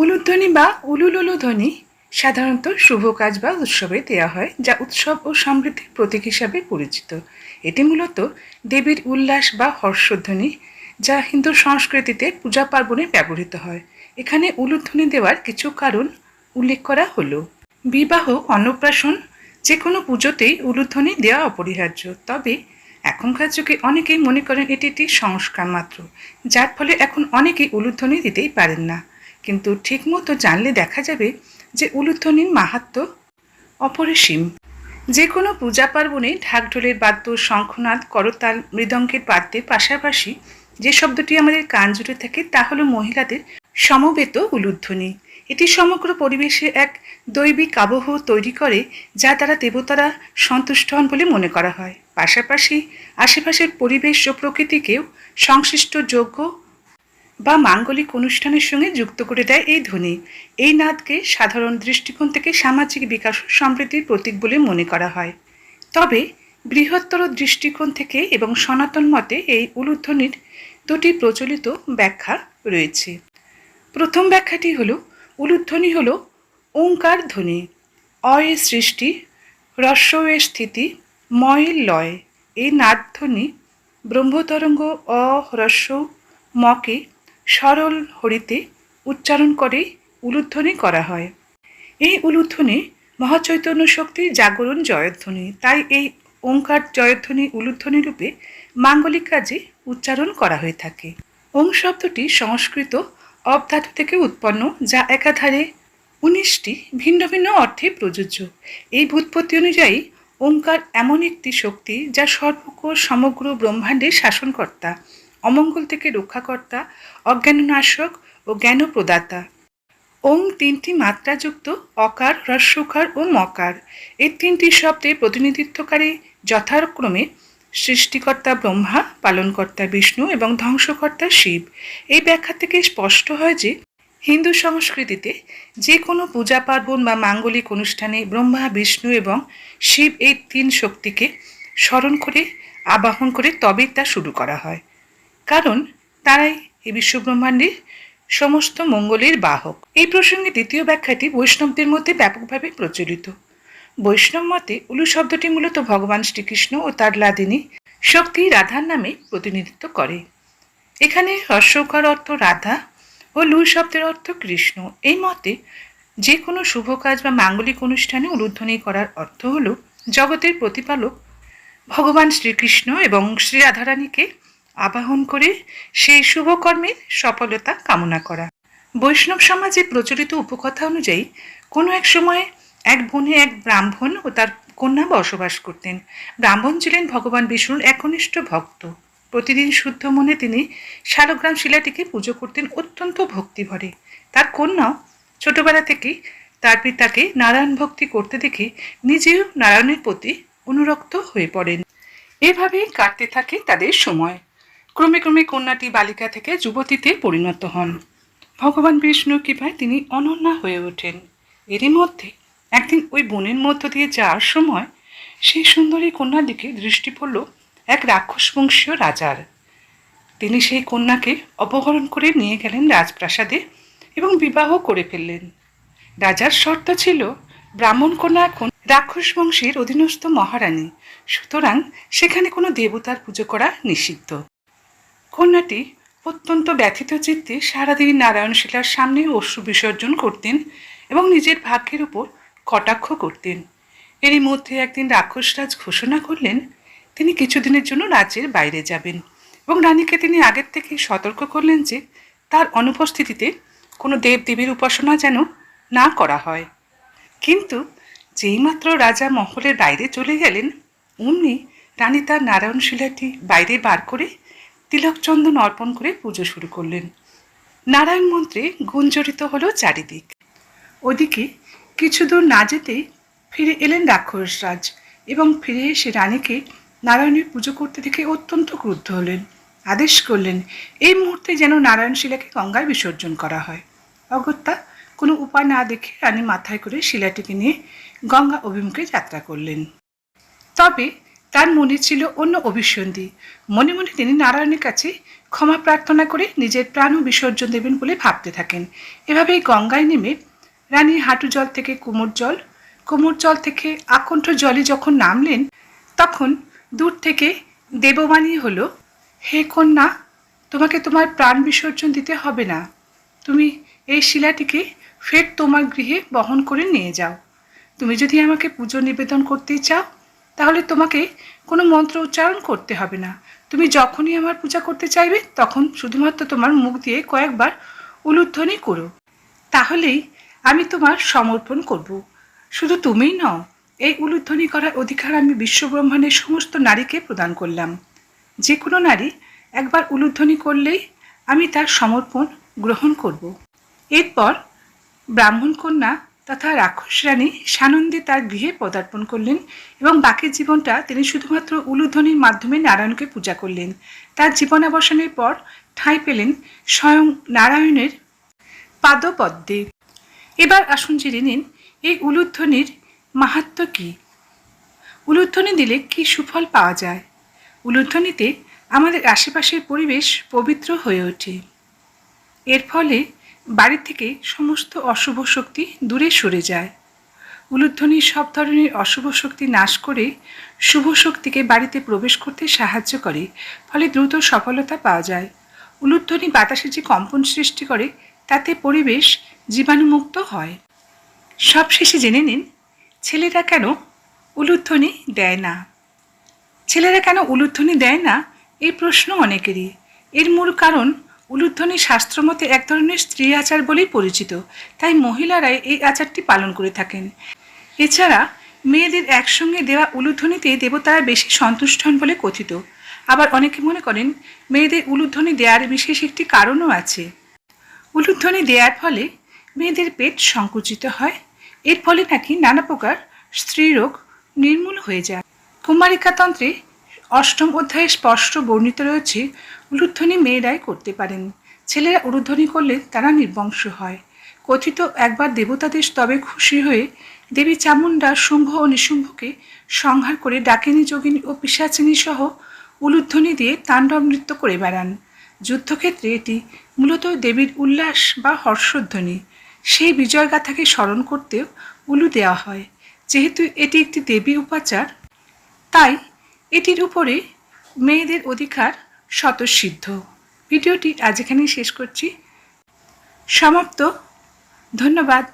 উলুধ্বনি বা উলুলুলু ধ্বনি সাধারণত শুভ কাজ বা উৎসবে দেওয়া হয়, যা উৎসব ও সমৃদ্ধির প্রতীক হিসাবে পরিচিত। এটি মূলত দেবীর উল্লাস বা হর্ষধ্বনি, যা হিন্দু সংস্কৃতিতে পূজা পার্বণে ব্যবহৃত হয়। এখানে উলুধ্বনি দেওয়ার কিছু কারণ উল্লেখ করা হলো। বিবাহ, অন্নপ্রাশন যে কোনো পুজোতেই উলুধ্বনি দেওয়া অপরিহার্য। তবে এখনকার যুগে অনেকেই মনে করেন এটি একটি সংস্কার মাত্র, যার ফলে এখন অনেকেই উলুধ্বনি দিতেই পারেন না। কিন্তু ঠিকমতো জানলে দেখা যাবে যে উলুধ্বনির মাহাত্ম অপরিসীম। যে কোনো পূজা পার্বণে ঢাকঢোলের বাদ্য, শঙ্খনাদ, করতাল, মৃদঙ্গের বাদ্যের পাশাপাশি যে শব্দটি আমাদের কান জুড়ে থাকে তা হলো মহিলাদের সমবেত উলুধ্বনি। এটি সমগ্র পরিবেশে এক দৈবিক আবহ তৈরি করে যা দ্বারা দেবতারা সন্তুষ্ট হন বলে মনে করা হয়। পাশাপাশি আশেপাশের পরিবেশ ও প্রকৃতিকেও সংশ্লিষ্ট যোগ্য বা মাঙ্গলিক অনুষ্ঠানের সঙ্গে যুক্ত করে দেয় এই ধ্বনি। এই নাদকে সাধারণ দৃষ্টিকোণ থেকে সামাজিক বিকাশ সমৃদ্ধির প্রতীক বলে মনে করা হয়। তবে বৃহত্তর দৃষ্টিকোণ থেকে এবং সনাতন মতে এই উলুধ্বনির দুটি প্রচলিত ব্যাখ্যা রয়েছে। প্রথম ব্যাখ্যাটি হল, উলুধ্বনি হল ওঙ্কার ধ্বনি অয়ের সৃষ্টি রস্যয়ের স্থিতি ময়ের লয়। এই নাদধ্বনি ব্রহ্মতরঙ্গ, অ মকে সরল হরিতে উচ্চারণ করে উলুধ্বনি করা হয়। এই উলুধ্বনি মহাচৈতন্য শক্তির জাগরণ জয়ধ্বনি। তাই এই ওঙ্কার জয়ধ্বনি উলুধ্বনি রূপে মাঙ্গলিক কাজে উচ্চারণ করা হয়ে থাকে। ওং শব্দটি সংস্কৃত অবধাতু থেকে উৎপন্ন, যা একাধারে উনিশটি ভিন্ন ভিন্ন অর্থে প্রযোজ্য। এই ভূতপত্তি অনুযায়ী, ওঙ্কার এমন একটি শক্তি যা সর্বক সমগ্র ব্রহ্মাণ্ডের শাসনকর্তা। অমঙ্গল থেকে রক্ষাকর্তা, অজ্ঞাননাশক ও জ্ঞান প্রদাতা ওং তিনটি মাত্রাযুক্ত অকার হ্রস্বকার ও মকার। এই তিনটি শব্দে প্রতিনিধিত্বকারী যথাক্রমে সৃষ্টিকর্তা ব্রহ্মা, পালনকর্তা বিষ্ণু এবং ধ্বংসকর্তা শিব। এই ব্যাখ্যা থেকে স্পষ্ট হয় যে হিন্দু সংস্কৃতিতে যে কোনো পূজা পার্বণ বা মাঙ্গলিক অনুষ্ঠানে ব্রহ্মা, বিষ্ণু এবং শিব এই তিন শক্তিকে স্মরণ করে, আবাহন করে তবেই তা শুরু করা হয়। কারণ তারাই এই বিশ্বব্রহ্মাণ্ডের সমস্ত মঙ্গলের বাহক। এই প্রসঙ্গে দ্বিতীয় ব্যাখ্যাটি বৈষ্ণবদের মধ্যে ব্যাপকভাবে প্রচলিত। বৈষ্ণব মতে উলু শব্দটি মূলত ভগবান শ্রীকৃষ্ণ ও তার লাদিনী শক্তি রাধার নামে প্রতিনিধিত্ব করে। এখানে হর্ষকার অর্থ রাধা ও লু শব্দের অর্থ কৃষ্ণ। এই মতে যে কোনো শুভ কাজ বা মাঙ্গলিক অনুষ্ঠানে উলুধ্বনি করার অর্থ হল জগতের প্রতিপালক ভগবান শ্রীকৃষ্ণ এবং শ্রী রাধারানীকে আবাহন করে সেই শুভকর্মের সফলতা কামনা করা। বৈষ্ণব সমাজে প্রচলিত উপকথা অনুযায়ী, কোনো এক সময়ে এক বনে এক ব্রাহ্মণ ও তার কন্যা বসবাস করতেন। ব্রাহ্মণ ছিলেন ভগবান বিষ্ণুর একনিষ্ঠ ভক্ত। প্রতিদিন শুদ্ধ মনে তিনি শালগ্রাম শিলাটিকে পুজো করতেন অত্যন্ত ভক্তিভরে। তার কন্যাও ছোটবেলা থেকেই তার পিতাকে নারায়ণ ভক্তি করতে দেখে নিজেও নারায়ণের প্রতি অনুরক্ত হয়ে পড়েন। এভাবেই কাটতে থাকে তাদের সময়। ক্রমে ক্রমে কন্যাটি বালিকা থেকে যুবতীতে পরিণত হন। ভগবান বিষ্ণু কৃপায় তিনি অনন্যা হয়ে ওঠেন। এরই মধ্যে একদিন ওই বনের মধ্য দিয়ে যাওয়ার সময় সেই সুন্দরী কন্যার দিকে দৃষ্টি পড়ল এক রাক্ষস বংশীয় রাজার। তিনি সেই কন্যাকে অপহরণ করে নিয়ে গেলেন রাজপ্রাসাদে এবং বিবাহ করে ফেললেন। রাজার শর্ত ছিল, ব্রাহ্মণ কন্যা এখন রাক্ষস বংশীর অধীনস্থ মহারানী, সুতরাং সেখানে কোনো দেবতার পুজো করা নিষিদ্ধ। কন্যাটি অত্যন্ত ব্যথিত চিত্তে সারাদিন নারায়ণ শিলার সামনে অশ্রু বিসর্জন করতেন এবং নিজের ভাগ্যের উপর কটাক্ষ করতেন। এরই মধ্যে একদিন রাক্ষসরাজ ঘোষণা করলেন, তিনি কিছুদিনের জন্য রাজ্যের বাইরে যাবেন এবং রানীকে তিনি আগের থেকে সতর্ক করলেন যে তার অনুপস্থিতিতে কোনো দেবদেবীর উপাসনা যেন না করা হয়। কিন্তু যেইমাত্র রাজা মহলের বাইরে চলে গেলেন, অমনি রানী তার নারায়ণ শিলাটি বাইরে বার করে তিলকচন্দন অর্পণ করে পুজো শুরু করলেন। নারায়ণ মন্ত্রে গুঞ্জরিত হলো চারিদিক। ওদিকে কিছু দূর না যেতেই ফিরে এলেন রাক্ষসরাজ এবং ফিরে এসে রানীকে নারায়ণের পুজো করতে দেখে অত্যন্ত ক্রুদ্ধ হলেন। আদেশ করলেন, এই মুহূর্তে যেন নারায়ণ শিলাকে গঙ্গায় বিসর্জন করা হয়। অগত্যা কোনো উপায় না দেখে রানী মাথায় করে শিলাটিকে নিয়ে গঙ্গা অভিমুখে যাত্রা করলেন। তবে তার মনে ছিল অন্য অভিসন্ধি। মনে মনে তিনি নারায়ণের কাছে ক্ষমা প্রার্থনা করে নিজের প্রাণ বিসর্জন দেবেন বলে ভাবতে থাকেন। এভাবেই গঙ্গায় নেমে রানী হাঁটু জল থেকে কোমর জল কোমর জল থেকে আকণ্ঠ জলে যখন নামলেন, তখন দূর থেকে দেববাণী হলো, হে কন্যা, তোমাকে তোমার প্রাণ বিসর্জন দিতে হবে না। তুমি এই শিলাটিকে ফের তোমার গৃহে বহন করে নিয়ে যাও। তুমি যদি আমাকে পুজো নিবেদন করতে চাও তাহলে তোমাকে কোনো মন্ত্র উচ্চারণ করতে হবে না। তুমি যখনই আমার পূজা করতে চাইবে, তখন শুধুমাত্র তোমার মুখ দিয়ে কয়েকবার উলুধ্বনি করো। তাহলেই আমি তোমার সমর্পণ করব। শুধু তুমিই নও, এই উলুধ্বনি করার অধিকার আমি বিশ্বব্রহ্মাণ্ডের সমস্ত নারীকে প্রদান করলাম। যে কোনো নারী একবার উলুধ্বনি করলেই আমি তার সমর্পণ গ্রহণ করব। এরপর ব্রাহ্মণ কন্যা তথা রাক্ষস রানী সানন্দে তার গৃহে পদার্পণ করলেন এবং বাকি জীবনটা তিনি শুধুমাত্র উলুধ্বনির মাধ্যমে নারায়ণকে পূজা করলেন। তার জীবনাবসানের পর ঠাঁই পেলেন স্বয়ং নারায়ণের পাদপদ্মে। এবার আসুন জেনে নিন, এই উলুধ্বনির মাহাত্ম কী? উলুধ্বনি দিলে কি সুফল পাওয়া যায়? উলুধ্বনিতে আমাদের আশেপাশের পরিবেশ পবিত্র হয়ে ওঠে। এর ফলে বাড়ি থেকে সমস্ত অশুভ শক্তি দূরে সরে যায়। উলুধ্বনি সব ধরনের অশুভ শক্তি নাশ করে শুভ শক্তিকে বাড়িতে প্রবেশ করতে সাহায্য করে, ফলে দ্রুত সফলতা পাওয়া যায়। উলুধ্বনি বাতাসে যে কম্পন সৃষ্টি করে, তাতে পরিবেশ জীবাণুমুক্ত হয়। সবশেষে জেনে নিন, ছেলেরা কেন উলুধ্বনি দেয় না? ছেলেরা কেন উলুধ্বনি দেয় না? এই প্রশ্ন অনেকেরই। এর মূল কারণ উলুধ্বনি শাস্ত্রমতে এক ধরনের স্ত্রী আচার বলেই পরিচিত। তাই মহিলারাই এই আচারটি পালন করে থাকেন। এছাড়া মেয়েদের একসঙ্গে দেওয়া উলুধ্বনিতে দেবতারা বেশি সন্তুষ্ট হন বলে কথিত। আবার অনেকে মনে করেন মেয়েদের উলুধ্বনি দেওয়ার বিশেষ একটি কারণও আছে। উলুধ্বনি দেওয়ার ফলে মেয়েদের পেট সংকুচিত হয়। এর ফলে নাকি নানা প্রকার স্ত্রীরোগ নির্মূল হয়ে যায়। কুমারিকাতন্ত্রে অষ্টম অধ্যায়ে স্পষ্ট বর্ণিত রয়েছে উলুধ্বনি মেয়েরাই করতে পারেন। ছেলেরা উলুধ্বনি করলে তারা নির্বংশ হয়। কথিত একবার দেবতাদের তবে খুশি হয়ে দেবী চামুণ্ডা শুম্ভ ও নিশুম্ভকে সংহার করে ডাকিনী, যোগিনী ও পিসাচিনী সহ উলুধ্বনি দিয়ে তাণ্ডব নৃত্য করে বেড়ান। যুদ্ধক্ষেত্রে এটি মূলত দেবীর উল্লাস বা হর্ষধ্বনি। সেই বিজয়গাথাকে স্মরণ করতেও উলু দেওয়া হয়। যেহেতু এটি একটি দেবী উপাচার, তাই এটির উপরে মেয়েদের অধিকার স্বতঃসিদ্ধ। ভিডিওটি আজ এখানেই শেষ করছি। সমাপ্ত। ধন্যবাদ।